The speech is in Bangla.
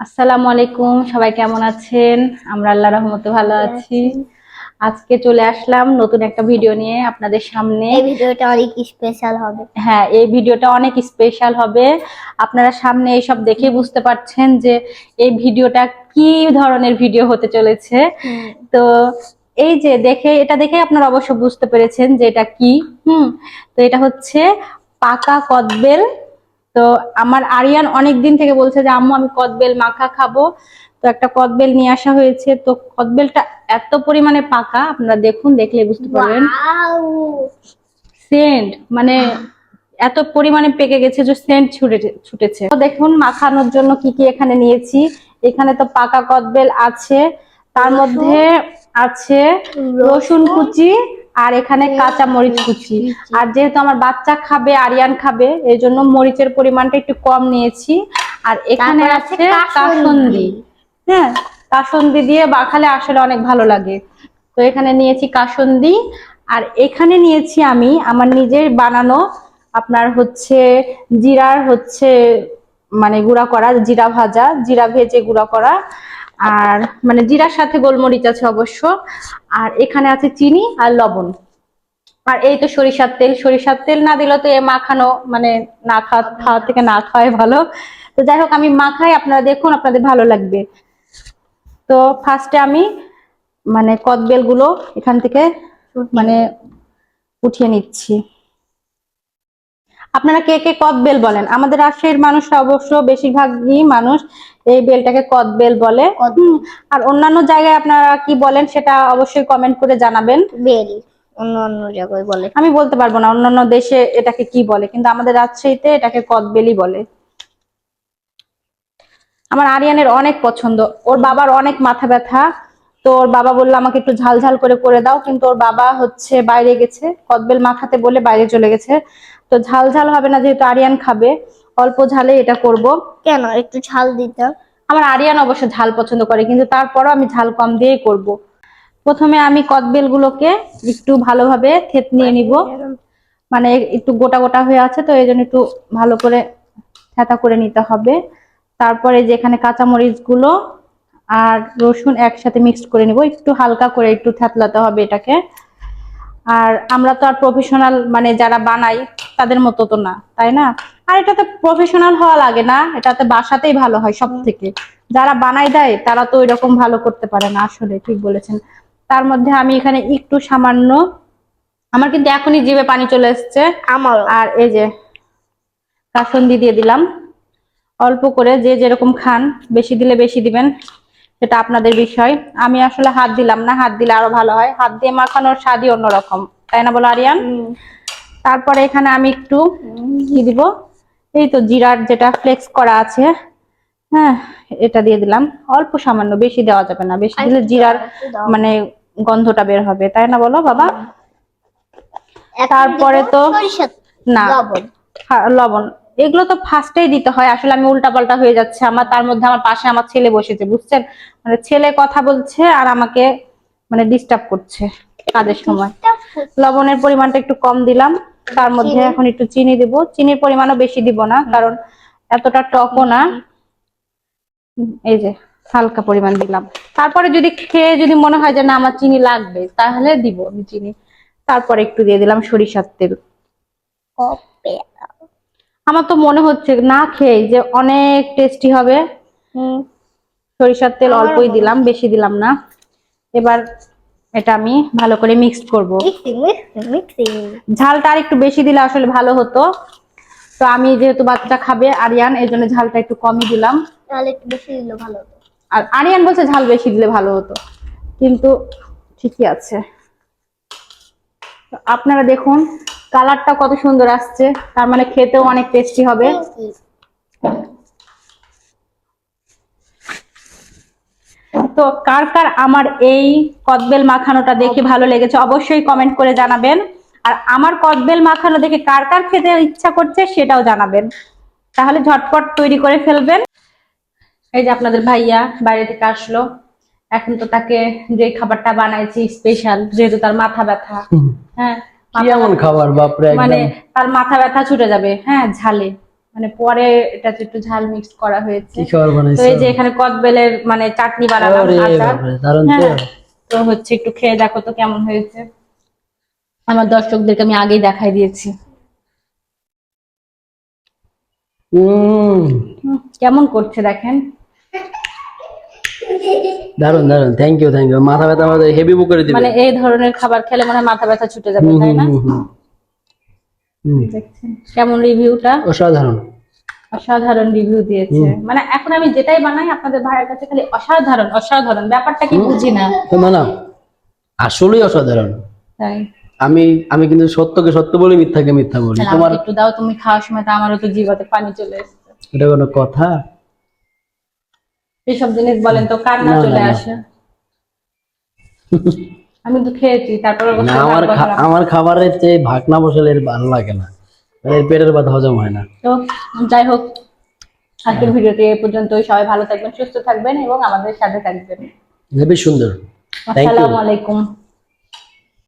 আসসালামু আলাইকুম সবাই কেমন আছেন? আমরা আল্লাহ রহমতে ভালো আছি। আজকে চলে আসলাম নতুন একটা ভিডিও নিয়ে আপনাদের সামনে। এই ভিডিওটা অনেক স্পেশাল হবে। হ্যাঁ এই ভিডিওটা অনেক স্পেশাল হবে। আপনারা সামনে এইসব দেখে বুঝতে পারছেন যে এই ভিডিওটা কি ধরনের ভিডিও হতে চলেছে। তো এই যে দেখে এটা দেখে আপনারা অবশ্য বুঝতে পেরেছেন যে এটা কি। হুম তো এটা হচ্ছে পাকা কদবেল তো আমার আরিয়ান অনেক দিন থেকে বলছে যে আম্মু আমি কদবেল মাখা খাব। তো একটা কদবেল নিয়ে আসা হয়েছে। তো কদবেলটা এত পরিমাণে পাকা আপনারা দেখুন দেখলে বুঝতে পারবেন। সেন্ট মানে এত পরিমাণে পেকে গেছে যে সেন্ট ছুটে ছুটেছে। তো দেখুন মাখানোর জন্য কি কি এখানে নিয়েছি। এখানে তো পাকা কদবেল আছে। তার মধ্যে আছে রসুন কুচি আর এখানে কাঁচা মরিচ কুচি। আর যেহেতু আমার বাচ্চা খাবে আরিয়ান খাবে এই জন্য মরিচের পরিমাণটা একটু কম নিয়েছি। আর এখানে আছে কাসন্দি। হ্যাঁ কাসন্দি দিয়ে বাখালে আসলে অনেক ভালো লাগে। তো এখানে নিয়েছি কাসন্দি। আর এখানে নিয়েছি আমি আমার নিজের বানানো আপনার হচ্ছে জিরার হচ্ছে মানে গুঁড়া করা জিরা ভাজা জিরা ভেজে গুঁড়া করা। আর মানে জিরার সাথে গোলমরিচ আছে অবশ্য। আর এখানে আছে চিনি আর লবণ। আর এই তো সরিষার তেল। সরিষার তেল না দিলে তো এ মাখানো মানে না খাওয়া খাওয়া থেকে না খাওয়াই ভালো। তো যাই হোক, আমি মাখাই, আপনারা দেখুন, আপনাদের ভালো লাগবে। তো ফার্স্টে আমি মানে কদবেলগুলো এখান থেকে মানে উঠিয়ে নিচ্ছি। আপনারা কে কে কদবেল বলেন? আমাদের রাজশাহীর মানুষরা অবশ্য বেশিরভাগই মানুষ এই বেলটাকে কদবেল বলে আর অন্যান্য জায়গায় আপনারা কি বলেন সেটা অবশ্যই কমেন্ট করে জানাবেন। বেল অন্য অন্য জায়গায় বলে। আমি বলতে পারব না অন্যান্য দেশে এটাকে কি বলে কিন্তু আমাদের রাজশাহীতে এটাকে কদবেলই বলে। আমার আরিয়ানের অনেক পছন্দ ওর বাবার অনেক মাথা ব্যথা। তো ওর বাবা বলল আমাকে একটু ঝাল ঝাল করে করে দাও। কিন্তু ওর বাবা হচ্ছে বাইরে গেছে কদবেল মাখাতে বলে বাইরে চলে গেছে। তো ঝাল ঝাল হবে না যেহেতু আরিয়ান খাবে অল্প ঝালে এটা করব। কেন? একটু ঝাল দিতাম আমার আরিয়ান অবশ্য ঝাল পছন্দ করে কিন্তু তারপরও আমি ঝাল কম দিয়েই করব। প্রথমে আমি কদবেল গুলোকে একটু ভালোভাবে থেত নিয়ে নিব। মানে একটু গোটা গোটা হয়ে আছে তো এই জন্য একটু ভালো করে থেতা করে নিতে হবে। তারপরে যে এখানে কাঁচামরিচগুলো আর রসুন একসাথে মিক্সড করে নিব। একটু হালকা করে একটু থেতলাতে হবে এটাকে। আর আমরা তো আর প্রফেশনাল মানে যারা বানাই তাদের মতো তো না তাই না? আর এটাতে প্রফেশনাল হওয়া লাগে না এটাতে বাসাতেই ভালো হয় সব থেকে যারা বানাই দেয় তারা তো ওইরকম ভালো করতে পারে না আসলে ঠিক বলেছেন। তার মধ্যে আমি এখানে একটু সামান্য আমার কিন্তু এখনই জিভে পানি চলে এসছে। আমারও। আর এই যে কাসন্দি দিয়ে দিলাম। অল্প করে যে যেরকম খান বেশি দিলে বেশি দিবেন। সেটা আপনাদের বিষয়। আমি আসলে হাত দিলাম না হাত দিলে আরও ভালো হয়। হাত দিয়ে মাখানোর স্বাদই অন্যরকম। তাই না বলো আরিয়ান? তারপরে এখানে আমি একটু কি দিব। এই তো জিরার যেটা ফ্লেক্স করা আছে হ্যাঁ এটা দিয়ে দিলাম। অল্প সামান্য বেশি দেওয়া যাবে না। বেশি দিলে জিরার। মানে গন্ধটা বের হবে। তাই না বলো বাবা? তারপরে তো- না লবণ। এগুলো তো ফার্স্টেই দিতে হয়। আসলে আমি উল্টাপাল্টা হয়ে যাচ্ছে। আমার তার মধ্যে আমার পাশে আমার ছেলে বসেছে বুঝছেন? মানে ছেলে কথা বলছে আর আমাকে মানে ডিস্টার্ব করছে কাজের সময়। লবণের পরিমাণটা একটু কম দিলাম। তার মধ্যে এখন একটু চিনি দিব। চিনির পরিমাণও বেশি দিব না কারণ এতটা টকও না। এই যে হালকা পরিমাণ দিলাম। তারপরে যদি খেয়ে যদি মনে হয় যে না আমার চিনি লাগবে তাহলে দিব আমি চিনি। তারপরে একটু দিয়ে দিলাম সরিষার তেল। আমার তো মনে হচ্ছে না খেয়ে যে অনেক টেস্টি হবে। সরিষার তেল অল্পই দিলাম বেশি দিলাম না। এবার এটা আমি ভালো করে মিক্সড করব। ঝালটা আর একটু বেশি দিলে আসলে ভালো হতো। তো আমি যেহেতু বাচ্চা খাবে আরিয়ান এই জন্য ঝালটা একটু কমই দিলাম। আর আরিয়ান বলছে ঝাল বেশি দিলে ভালো হতো। কিন্তু ঠিকই আছে। আপনারা দেখুন কালারটা কত সুন্দর আসছে। তার মানে খেতেও অনেক টেস্টি হবে। তো কার কার আমার এই কদবেল মাখানোটা দেখে ভালো লেগেছে অবশ্যই কমেন্ট করে জানাবেন। আর আমার কদবেল মাখানো দেখে কার কার খেতে ইচ্ছা করছে সেটাও জানাবেন। তাহলে ঝটপট তৈরি করে ফেলবেন। এই যে আপনাদের ভাইয়া বাইরে থেকে আসলো। এখন তো তাকে যে খাবারটা বানাইছি স্পেশাল যেহেতু তার মাথা ব্যথা। হ্যাঁ। কি খাবার? বাপরে মানে তার মাথা ব্যথা ছুটে যাবে হ্যাঁ ঝালে। মানে পরে এটাতে একটু ঝাল মিক্স করা হয়েছে। কি খাবার তো এই যে এখানে কদবেলের মানে চাটনি বানালাম আচার। তো। হ্যাঁ তো হচ্ছে একটু খেয়ে দেখো তো কেমন হয়েছে। আমার দর্শকদেরকে আমি আগেই দেখাই দিয়েছি। কেমন করছে দেখেন? দারুণ দারুণ। থ্যাংক ইউ থ্যাংক ইউ মাথা ব্যথা আমাদের হেভি বুক করে দিবে। মানে এই ধরনের খাবার খেলে মনে হয় মাথা ব্যথা ছুটে যাবে তাই না? হুম, হুম, হুম। দেখছেন? কেমন রিভিউটা? অসাধারণ। অসাধারণ রিভিউ দিয়েছে। মানে এখন আমি যেটাই বানাই আপনাদের ভাইয়ের কাছে খালি অসাধারণ অসাধারণ। ব্যাপারটা কি বুঝি না। তো না না আসলেই অসাধারণ। তাই। আমি আমি কিন্তু সত্যকে সত্য বলি মিথ্যাকে মিথ্যা বলি। তোমার একটু দাও তুমি খাওয়ার সময় তো আমারও তো জিভাতে পানি চলে এসছে। এটা কোনো কথা? এইসব জিনিস বলেন তো কার না না, না, চলে আসে? আমি তো খেয়েছি তারপরে আমার আমার খাবারের চেয়ে ভাগ না বসালে এর ভালো লাগে না। মানে এর পেটের ব্যথা হজম হয় না। তো যাই হোক আজকের ভিডিওটি এই পর্যন্তই। সবাই ভালো থাকবেন সুস্থ থাকবেন এবং আমাদের সাথে থাকবেন। খুবই সুন্দর। আসসালামু আলাইকুম।